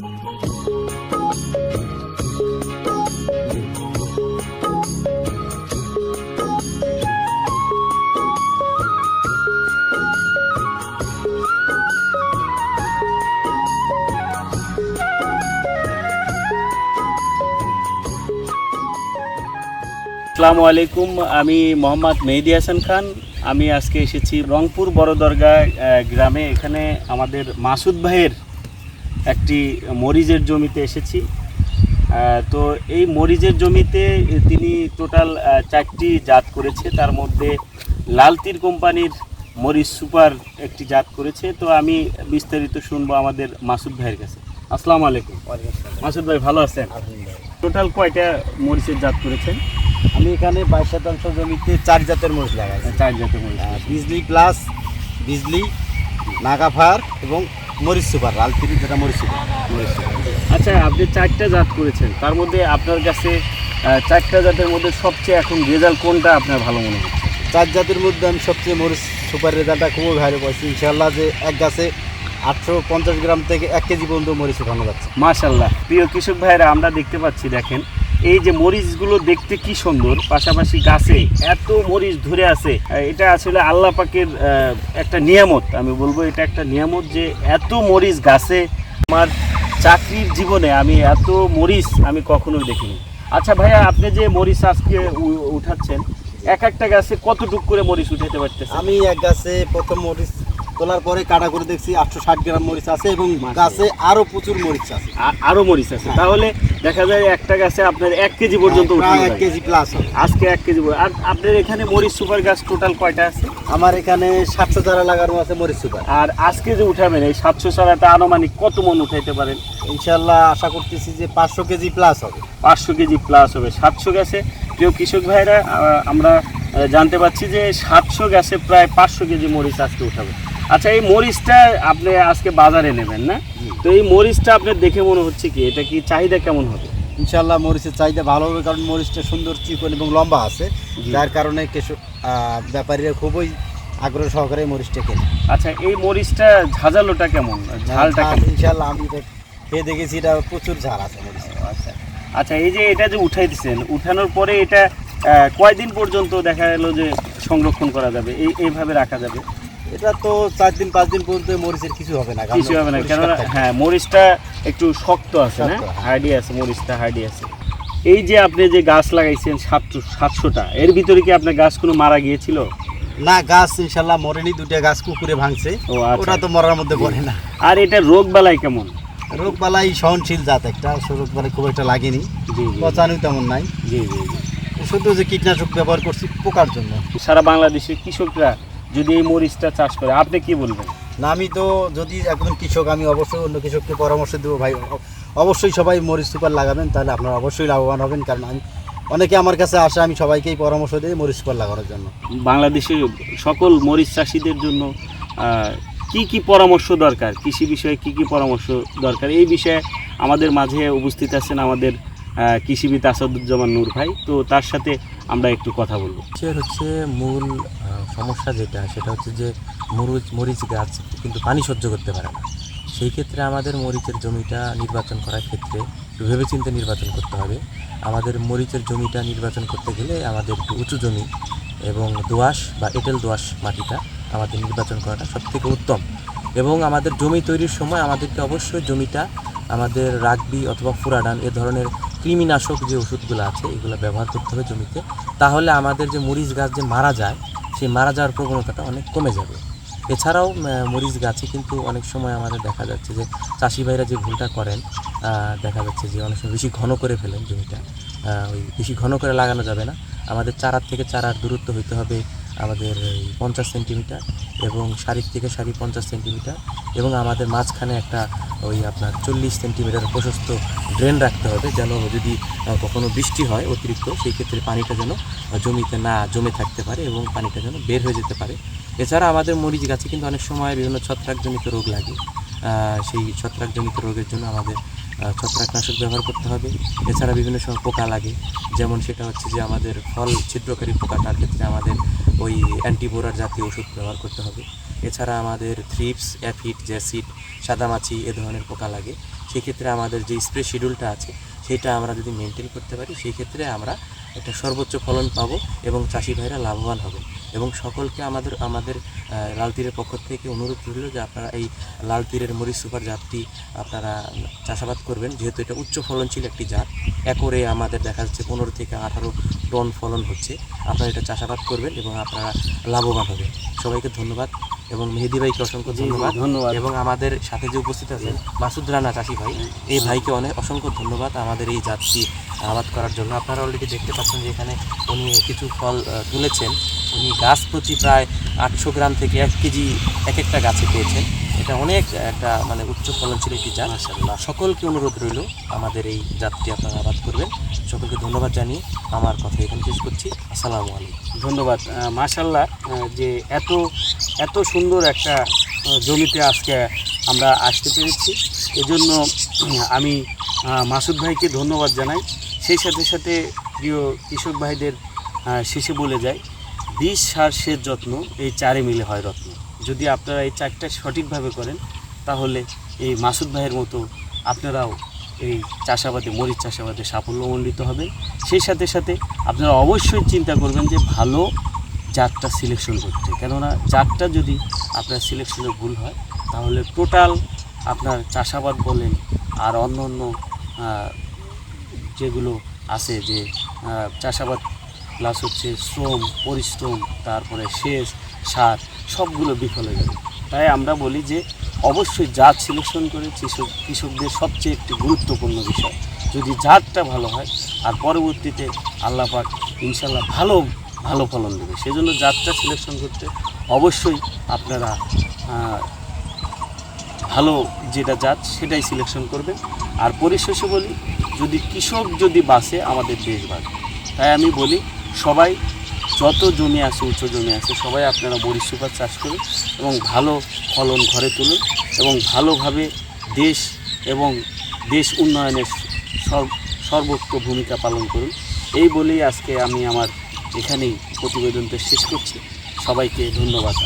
আসসালামু আলাইকুম, আমি মোহাম্মদ মেহেদি হাসান খান। আমি আজকে এসেছি রংপুর বড় দরগা গ্রামে। এখানে আমাদের মাসুদ ভাইয়ের একটি মরিচের জমিতে এসেছি। তো এই মরিচের জমিতে তিনি টোটাল চারটি জাত করেছে। তার মধ্যে লালতির কোম্পানির মরিচ সুপার একটি জাত করেছে। তো আমি বিস্তারিত শুনব আমাদের মাসুদ ভাইয়ের কাছে। আসসালামু আলাইকুম। মাসুদ ভাই ভালো আছেন? টোটাল কয়টা মরিচের জাত করেছেন? আমি এখানে বাইশ শতাংশ জমিতে চার জাতের মরিচ লাগাইছি। চার জাতের মরিচ। বিজলি প্লাস বিজলি নাগাফার এবং মরিচ সুপার লালতিরি যেটা মরিচ সুপার মরিচ সুপার আচ্ছা আপনি চারটা জাত করেছেন। তার মধ্যে আপনার কাছে চারটা জাতের মধ্যে সবচেয়ে এখন রেজাল্ট কোনটা আপনার ভালো মনে হচ্ছে? চার জাতের মধ্যে আমি সবচেয়ে মরিচ সুপার রেজাল্টটা খুবই ভালো পাইছি। ইনশাল্লাহ যে এক গাছে আটশো পঞ্চাশ গ্রাম থেকে এক কেজি পর্যন্ত মরিচ উঠানো যাচ্ছে। মাশাল্লাহ প্রিয় কৃষক ভাইরা আমরা দেখতে পাচ্ছি দেখেন এই যে মরিচগুলো দেখতে কি সুন্দর পাশাপাশি গাছে এত মরিচ ধরে আছে। এটা আসলে আল্লাহ পাকের একটা নিয়ামত। আমি বলব এটা একটা নিয়ামত যে এত মরিচ গাছে আমার চাকরির জীবনে আমি এত মরিচ আমি কখনোই দেখিনি। আচ্ছা ভাইয়া আপনি যে মরিচ আজকে উঠাচ্ছেন এক একটা গাছে কতটুক করে মরিচ উঠাতে পারতেছেন? আমি এক গাছে প্রথম মরিচ তোলার পরে কাটা করে দেখছি আটশো ষাট গ্রাম মরিচ আছে এবং গাছে আরও প্রচুর মরিচ আছে। আরও মরিচ আছে। হ্যাঁ। তাহলে দেখা যায় একটা গাছে আপনার এক কেজি পর্যন্ত উঠানো এক কেজি প্লাস আজকে এক কেজি আর আপনার এখানে মরিচ সুপার গাছ টোটাল কয়টা আছে? আমার এখানে সাতশো চারা লাগানো আছে মরিচ সুপার। আর আজকে যে উঠাবেন এই সাতশো সারাতে আনুমানিক কত মন উঠাইতে পারেন? ইনশাল্লাহ আশা করতেছি যে পাঁচশো কেজি প্লাস হবে। পাঁচশো কেজি প্লাস হবে। সাতশো গাছে প্রিয় কৃষক ভাইরা আমরা জানতে পাচ্ছি যে সাতশো গাছে প্রায় পাঁচশো কেজি মরিচ আজকে উঠাবে আচ্ছা এই মরিচটা আপনি আজকে বাজারে নেবেন না? তো এই মরিচটা আপনার দেখে মনে হচ্ছে কি? এটা কি চাহিদা কেমন হবে? ইনশাল্লাহ মরিচের চাহিদা ভালো হবে কারণ মরিচটা সুন্দর চিকন এবং লম্বা আছে। যার কারণে ব্যাপারীরা খুবই আগ্রহ সহকারে মরিচটা কেনে। আচ্ছা এই মরিচটা ঝাঁঝালোটা কেমন? ঝালটা ইনশাল্লাহ আমি খেয়ে দেখেছি এটা প্রচুর ঝাল আছে মরিচ। আচ্ছা। আচ্ছা এই যে এটা যে উঠাই দিচ্ছেন উঠানোর পরে এটা কয়দিন পর্যন্ত দেখা গেল যে সংরক্ষণ করা যাবে? এই এইভাবে রাখা যাবে? এটা তো চার দিন পাঁচ দিন পর্যন্ত মরিচের কিছু হবে না কিছু হবে না কেননা হ্যাঁ মরিচটা একটু শক্ত আছে না? হ্যাঁ। হার্ডি আছে মরিচটা হার্ডি আছে। এই যে আপনি যে গাছ লাগাইছেন সাতশো সাতশোটা এর ভিতরে কি আপনার গাছ কোনো মারা গিয়েছিল? না গাছ ইনশাল্লাহ মরেনি দুটা গাছ কুকুরে ভাঙছে। ও আচ্ছা। ওটা তো মরার মধ্যে পড়ে না। আর এটা রোগ বালাই কেমন? রোগ বালাই সহনশীল জাত একটা রোগ বালাই খুব একটা লাগেনি। জি তেমন নাই। জি জি জি। শুধু যে কীটনাশক ব্যবহার করছি পোকার জন্য। সারা বাংলাদেশের কৃষকরা যদি এই মরিচটা চাষ করে আপনি কি বলবেন? না আমি তো যদি একজন কৃষক আমি অবশ্যই অন্য কৃষককে পরামর্শ দেবো। ভাই অবশ্যই সবাই মরিচ সুপার লাগাবেন তাহলে আপনারা অবশ্যই লাভবান হবেন। কারণ আমি অনেকে আমার কাছে আসে আমি সবাইকেই পরামর্শ দিই মরিচ সুপার লাগানোর জন্য। বাংলাদেশে সকল মরিচ চাষিদের জন্য কি কি পরামর্শ দরকার? কৃষি বিষয়ে কি কি পরামর্শ দরকার? এই বিষয়ে আমাদের মাঝে উপস্থিত আছেন আমাদের কৃষিবিদ আসাদুজ্জামান নূর ভাই। তো তার সাথে আমরা একটু কথা বলব। হচ্ছে মূল সমস্যা যেটা, সেটা হচ্ছে যে মরিচ মরিচ গাছ কিন্তু পানি সহ্য করতে পারে না। সেই ক্ষেত্রে আমাদের মরিচের জমিটা নির্বাচন করার ক্ষেত্রে একটু ভেবেচিন্তে নির্বাচন করতে হবে। আমাদের মরিচের জমিটা নির্বাচন করতে গেলে আমাদের একটু উঁচু জমি এবং দোআঁশ বা এঁটেল দোআঁশ মাটিটা আমাদের নির্বাচন করাটা সবথেকে উত্তম। এবং আমাদের জমি তৈরির সময় আমাদেরকে অবশ্যই জমিটা আমাদের রাগবি অথবা ফুরাডান এ ধরনের কৃমিনাশক যে ওষুধগুলো আছে, এগুলো ব্যবহার করতে হবে জমিতে। তাহলে আমাদের যে মরিচ গাছ যে মারা যায় সেই মারা যাওয়ার প্রবণতাটা অনেক কমে যাবে। এছাড়াও মরিচ গাছে কিন্তু অনেক সময় আমাদের দেখা যাচ্ছে যে চাষি ভাইরা যে ভুলটা করেন দেখা যাচ্ছে যে অনেক সময় বেশি ঘন করে ফেলেন জমিটা। ওই বেশি ঘন করে লাগানো যাবে না। আমাদের চারার থেকে চারার দূরত্ব হইতে হবে। আমাদের পঞ্চাশ সেন্টিমিটার এবং সারির থেকে সারি পঞ্চাশ সেন্টিমিটার এবং আমাদের মাঝখানে একটা ওই আপনার চল্লিশ সেন্টিমিটার প্রশস্ত ড্রেন রাখতে হবে যেন যদি কখনো বৃষ্টি হয় অতিরিক্ত, সেই ক্ষেত্রে পানিটা যেন জমিতে না, জমে থাকতে পারে এবং পানিটা যেন বের হয়ে যেতে পারে। এছাড়া আমাদের মরিচ গাছে কিন্তু অনেক সময় বিভিন্ন ছত্রাকজনিত রোগ লাগে। সেই ছত্রাকজনিত রোগের জন্য আমাদের ছত্রাকনাশক ব্যবহার করতে হবে। এছাড়া বিভিন্ন সময় পোকা লাগে। যেমন সেটা হচ্ছে যে আমাদের ফল ছিদ্রকারী পোকা, তার ক্ষেত্রে আমাদের ওই অ্যান্টিবোরার জাতীয় ওষুধ ব্যবহার করতে হবে। এছাড়া আমাদের থ্রিপস, অ্যাফিড, জ্যাসিড, সাদামাছি এ ধরনের পোকা লাগে। সেক্ষেত্রে আমাদের যে স্প্রে শিডিউলটা আছে, সেটা আমরা যদি মেনটেন করতে পারি সেই ক্ষেত্রে আমরা একটা সর্বোচ্চ ফলন পাবো এবং চাষি ভাইরা লাভবান হবে এবং সকলকে আমাদের আমাদের লাল তীরের পক্ষ থেকে অনুরোধ রইল যে আপনারা এই লাল তীরের মরিচ সুপার জাতটি আপনারা চাষাবাদ করবেন। যেহেতু এটা উচ্চ ফলনশীল একটি জাত একরে আমাদের দেখা যাচ্ছে পনেরো থেকে আঠারো টন ফলন হচ্ছে। আপনারা এটা চাষাবাদ করবেন এবং আপনারা লাভবান হবেন। সবাইকে ধন্যবাদ এবং মেহেদি ভাইকে অসংখ্য ধন্যবাদ ধন্যবাদ। এবং আমাদের সাথে যে উপস্থিত আছেন মাসুদ রানা চাষি ভাই এই ভাইকে অনেক অসংখ্য ধন্যবাদ। আমাদের এই জাতটি আবাদ করার জন্য। আপনারা অলরেডি দেখতে পাচ্ছেন যে এখানে উনি কিছু ফল তুলেছেন। উনি গাছ প্রতি প্রায় আটশো গ্রাম থেকে এক কেজি এক একটা গাছে পেয়েছেন। এটা অনেক একটা মানে উচ্চ ফলনশীল একটি জাত। সকলকে অনুরোধ রইল আমাদের এই জাতটি আপনারা আবাদ করবেন। সকলকে ধন্যবাদ জানিয়ে আমার কথা এখানে শেষ করছি। আসসালামু আলাইকুম। ধন্যবাদ। মাশাল্লাহ যে এত এত সুন্দর একটা জমিতে আজকে আমরা আসতে পেরেছি। এজন্য আমি মাসুদ ভাইকে ধন্যবাদ জানাই। সেই সাথে সাথে প্রিয় কৃষক ভাইদের শেষে বলে যায় বীজ সার, সেচ যত্ন, এই চারে মিলে হয় রত্ন। যদি আপনারা এই চারটা সঠিকভাবে করেন, তাহলে এই মাসুদ ভাইয়ের মতো আপনারাও এই চাষাবাদে, মরিচ চাষাবাদে সাফল্যমণ্ডিত হবেন সেই সাথে সাথে আপনারা অবশ্যই চিন্তা করবেন যে ভালো জাতটা সিলেকশন করতে। কেননা জাতটা যদি আপনার সিলেকশনে ভুল হয়, তাহলে টোটাল আপনার চাষাবাদ বলেন আর অন্য অন্য যেগুলো আছে যে চাষাবাদ প্লাস হচ্ছে শ্রম, পরিশ্রম, তারপরে সেচ, সার, সবগুলো বিফল হয়ে যাবে তাই আমরা বলি যে, অবশ্যই জাত সিলেকশন করে কৃষক, কৃষকদের সবচেয়ে একটি গুরুত্বপূর্ণ বিষয়। যদি জাতটা ভালো হয়, আর পরবর্তীতে আল্লাহ পাক ইনশাল্লাহ ভালো ভালো ফলন দেবে। সেজন্য জাতটা সিলেকশন করতে অবশ্যই আপনারা ভালো যেটা জাত, সেটাই সিলেকশন করবেন। আর পরিশেষে বলি যদি কৃষক যদি বাঁচে, আমাদের দেশ বাঁচবে। তাই আমি বলি, সবাই যত জমি আছে উঁচু জমি আছে, সবাই আপনারা মরিচ সুপার চাষ করুন এবং ভালো ফলন ঘরে তুলুন এবং ভালোভাবে দেশ এবং দেশ উন্নয়নের সর্ব সর্বোচ্চ ভূমিকা পালন করুন। এই বলেই আজকে আমি আমার এখানেই প্রতিবেদনটা শেষ করছি। সবাইকে ধন্যবাদ।